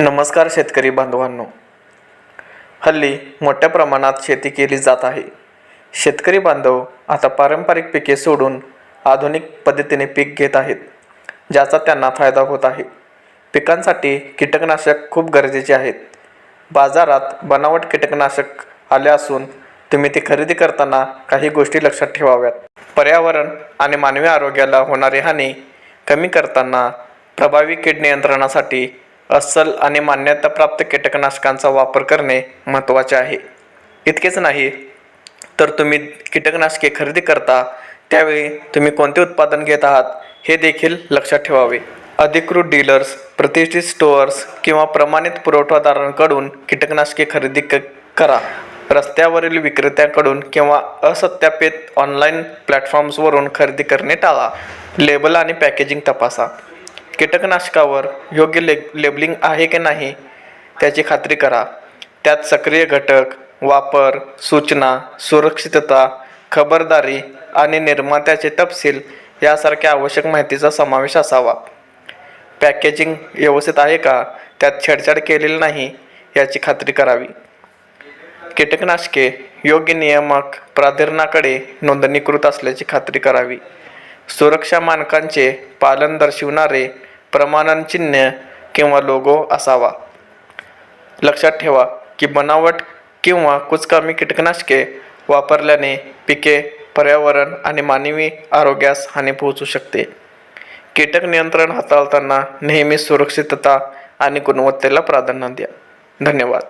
नमस्कार शेतकरी बांधवांनो. हल्ली मोठ्या प्रमाणात शेती केली जात आहे. शेतकरी बांधव आता पारंपरिक पिके सोडून आधुनिक पद्धतीने पीक घेत आहेत ज्याचा त्यांना फायदा होत आहे. पिकांसाठी कीटकनाशक खूप गरजेचे आहेत. बाजारात बनावट कीटकनाशक आले असून तुम्ही ते खरेदी करताना काही गोष्टी लक्षात ठेवाव्यात. पर्यावरण आणि मानवी आरोग्याला होणारी हानी कमी करताना प्रभावी कीड नियंत्रणासाठी अस्सल आणि मान्यताप्राप्त कीटकनाशकांचा वापर करणे महत्त्वाचे आहे. इतकेच नाही तर तुम्ही कीटकनाशके खरेदी करता त्यावेळी तुम्ही कोणते उत्पादन घेत आहात हे देखील लक्षात ठेवावे. अधिकृत डीलर्स प्रतिष्ठित स्टोअर्स किंवा प्रमाणित पुरवठादारांकडून कीटकनाशके खरेदी क करा. रस्त्यावरील विक्रेत्यांकडून किंवा असत्यापित ऑनलाईन प्लॅटफॉर्म्सवरून खरेदी करणे टाळा. लेबल आणि पॅकेजिंग तपासा. कीटकनाशकावर योग्य ले लेबलिंग आहे की नाही त्याची खात्री करा. त्यात सक्रिय घटक वापर सूचना सुरक्षितता खबरदारी आणि निर्मात्याचे तपशील यासारख्या आवश्यक माहितीचा समावेश असावा. पॅकेजिंग व्यवस्थित आहे का? त्यात छेडछाड केलेली नाही याची खात्री करावी. कीटकनाशके योग्य नियामक प्राधिकरणाकडे नोंदणीकृत असल्याची खात्री करावी. सुरक्षा मानकांचे पालन दर्शविणारे प्रमाणन चिन्ह किंवा लोगो असावा. लक्षात ठेवा की बनावट किंवा कुचकामी कीटकनाशके वापरल्याने पिके पर्यावरण आणि मानवी आरोग्यास हानी पोहोचू शकते. कीटक नियंत्रण हाताळताना नेहमी सुरक्षितता आणि गुणवत्तेला प्राधान्य द्या. धन्यवाद.